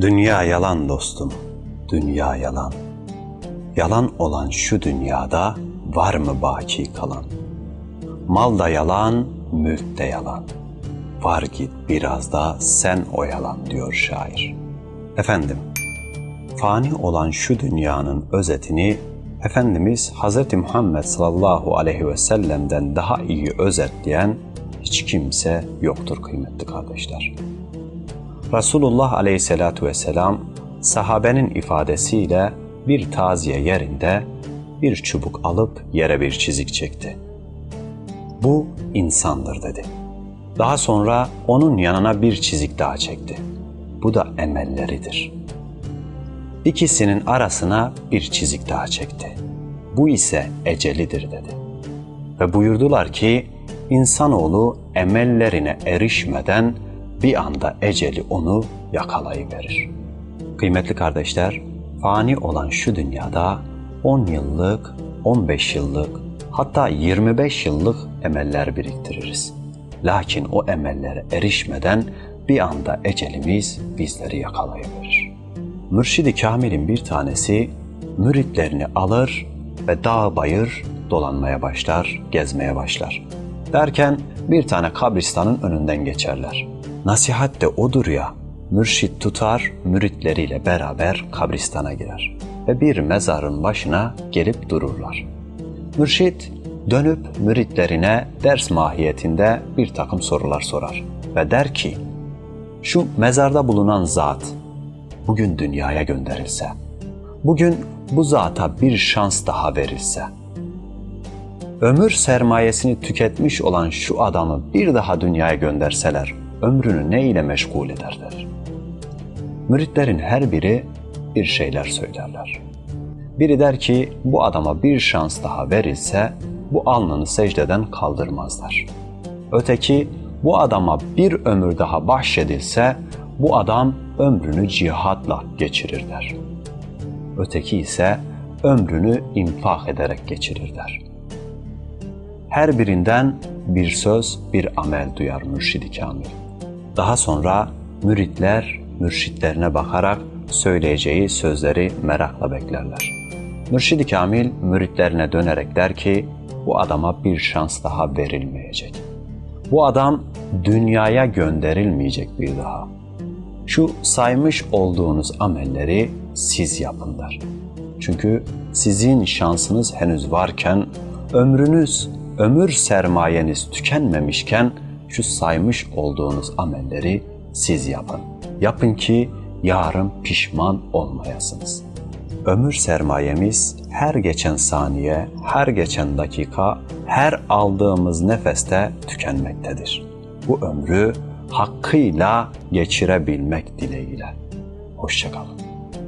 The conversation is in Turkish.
Dünya yalan dostum, dünya yalan. Yalan olan şu dünyada var mı baki kalan? Mal da yalan, mülk de yalan. Var git biraz da sen oyalan diyor şair. Efendim, fani olan şu dünyanın özetini Efendimiz Hz. Muhammed sallallahu aleyhi ve sellem'den daha iyi özetleyen hiç kimse yoktur kıymetli kardeşler. Resulullah aleyhissalatu vesselam sahabenin ifadesiyle bir taziye yerinde bir çubuk alıp yere bir çizik çekti. Bu insandır dedi. Daha sonra onun yanına bir çizik daha çekti. Bu da emelleridir. İkisinin arasına bir çizik daha çekti. Bu ise ecelidir dedi. Ve buyurdular ki insanoğlu emellerine erişmeden bir anda eceli onu yakalayıverir. Kıymetli kardeşler, fani olan şu dünyada 10 yıllık, 15 yıllık, hatta 25 yıllık emeller biriktiririz. Lakin o emellere erişmeden bir anda ecelimiz bizleri yakalayıverir. Mürşidi Kamil'in bir tanesi müritlerini alır ve dağ bayır dolanmaya başlar, gezmeye başlar. Derken bir tane kabristanın önünden geçerler. Nasihat de odur ya, mürşit tutar, müritleriyle beraber kabristana girer ve bir mezarın başına gelip dururlar. Mürşit dönüp müritlerine ders mahiyetinde bir takım sorular sorar ve der ki, şu mezarda bulunan zat bugün dünyaya gönderilse, bugün bu zata bir şans daha verilse, ömür sermayesini tüketmiş olan şu adamı bir daha dünyaya gönderseler, ömrünü ne ile meşgul ederler? Müritlerin her biri bir şeyler söylerler. Biri der ki bu adama bir şans daha verilse bu alnını secdeden kaldırmazlar. Öteki bu adama bir ömür daha bahşedilse bu adam ömrünü cihatla geçirir der. Öteki ise ömrünü infak ederek geçirir der. Her birinden bir söz, bir amel duyar mürşidi kamil. Daha sonra müritler mürşitlerine bakarak söyleyeceği sözleri merakla beklerler. Mürşidi Kamil müritlerine dönerek der ki bu adama bir şans daha verilmeyecek. Bu adam dünyaya gönderilmeyecek bir daha. Şu saymış olduğunuz amelleri siz yapın der. Çünkü sizin şansınız henüz varken, ömrünüz, ömür sermayeniz tükenmemişken şu saymış olduğunuz amelleri siz yapın. Yapın ki yarın pişman olmayasınız. Ömür sermayemiz her geçen saniye, her geçen dakika, her aldığımız nefeste tükenmektedir. Bu ömrü hakkıyla geçirebilmek dileğiyle. Hoşçakalın.